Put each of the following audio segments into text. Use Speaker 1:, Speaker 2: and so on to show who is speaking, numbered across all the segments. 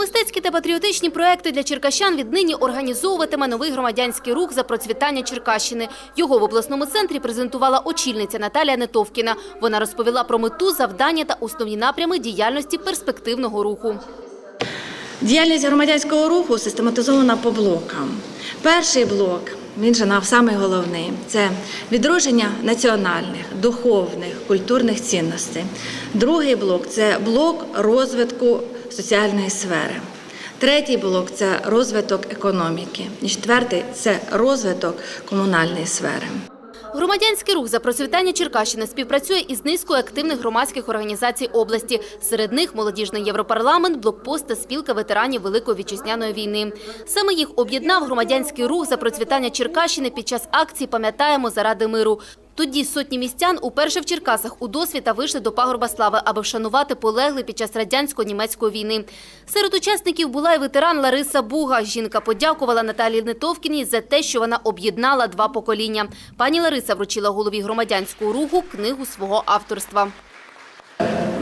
Speaker 1: Мистецькі та патріотичні проекти для черкащан віднині організовуватиме новий громадянський рух за процвітання Черкащини. Його в обласному центрі презентувала очільниця Наталія Нетовкіна. Вона розповіла про мету, завдання та основні напрями діяльності перспективного руху.
Speaker 2: Діяльність громадянського руху систематизована по блокам. Перший блок, він же головний, це відродження національних, духовних, культурних цінностей. Другий блок це блок розвитку соціальної сфери. Третій блок це розвиток економіки. І четвертий це розвиток комунальної сфери.
Speaker 1: Громадянський рух за процвітання Черкащини співпрацює із низкою активних громадських організацій області. Серед них молодіжний європарламент, блокпост та спілка ветеранів Великої вітчизняної війни. Саме їх об'єднав громадянський рух за процвітання Черкащини під час акції «Пам'ятаємо заради миру». Тоді сотні містян уперше в Черкасах у досвіта вийшли до пагорба слави, аби вшанувати полеглих під час радянсько-німецької війни. Серед учасників була і ветеран Лариса Буга. Жінка подякувала Наталії Нетовкіній за те, що вона об'єднала два покоління. Пані Лариса вручила голові громадянського руху книгу свого авторства.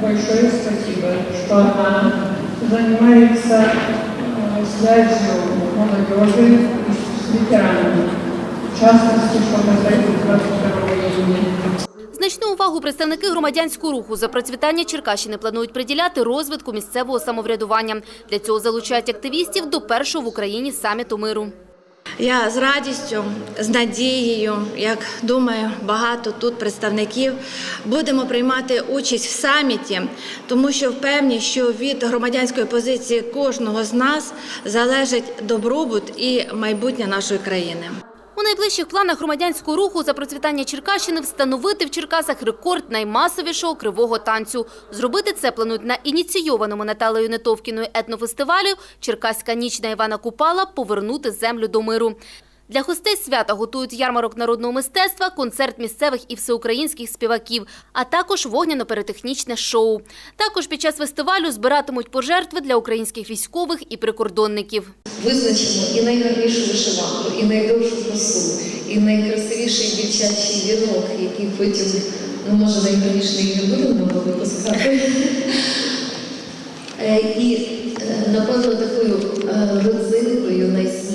Speaker 3: большое спасибо, что она занимается э, связью молодежи с ветеранами. Что касается 22 июня.
Speaker 1: Значну увагу представники громадянського руху за процвітання Черкащини планують приділяти розвитку місцевого самоврядування. Для цього залучають активістів до першого в Україні саміту миру.
Speaker 2: Я з радістю, з надією, як думаю, багато тут представників будемо приймати участь в саміті, тому що впевнені, що від громадянської позиції кожного з нас залежить добробут і майбутнє нашої країни.
Speaker 1: У найближчих планах громадянського руху за процвітання Черкащини встановити в Черкасах рекорд наймасовішого кривого танцю. Зробити це планують на ініційованому Наталею Нетовкіною етнофестивалю «Черкаська ніч на Івана Купала. Повернути землю до миру». Для гостей свята готують ярмарок народного мистецтва, концерт місцевих і всеукраїнських співаків, а також вогняно-перетехнічне шоу. Також під час фестивалю збиратимуть пожертви для українських військових і прикордонників.
Speaker 4: Визначимо і найгарнішу вишиванку, і найдовшу косу, і найкрасивіший дівчачий вінок, який потім, ну може найгарніший не будемо нам випускати.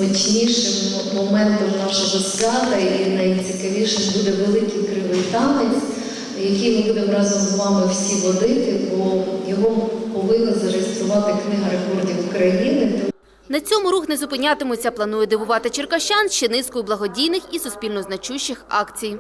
Speaker 4: Найсмачнішим моментом нашого свята і найцікавішим буде великий кривий танець, який ми будемо разом з вами всі водити, бо його повинна зареєструвати Книга рекордів України.
Speaker 1: На цьому рух не зупинятимуться. Планує дивувати черкащан ще низкою благодійних і суспільно значущих акцій.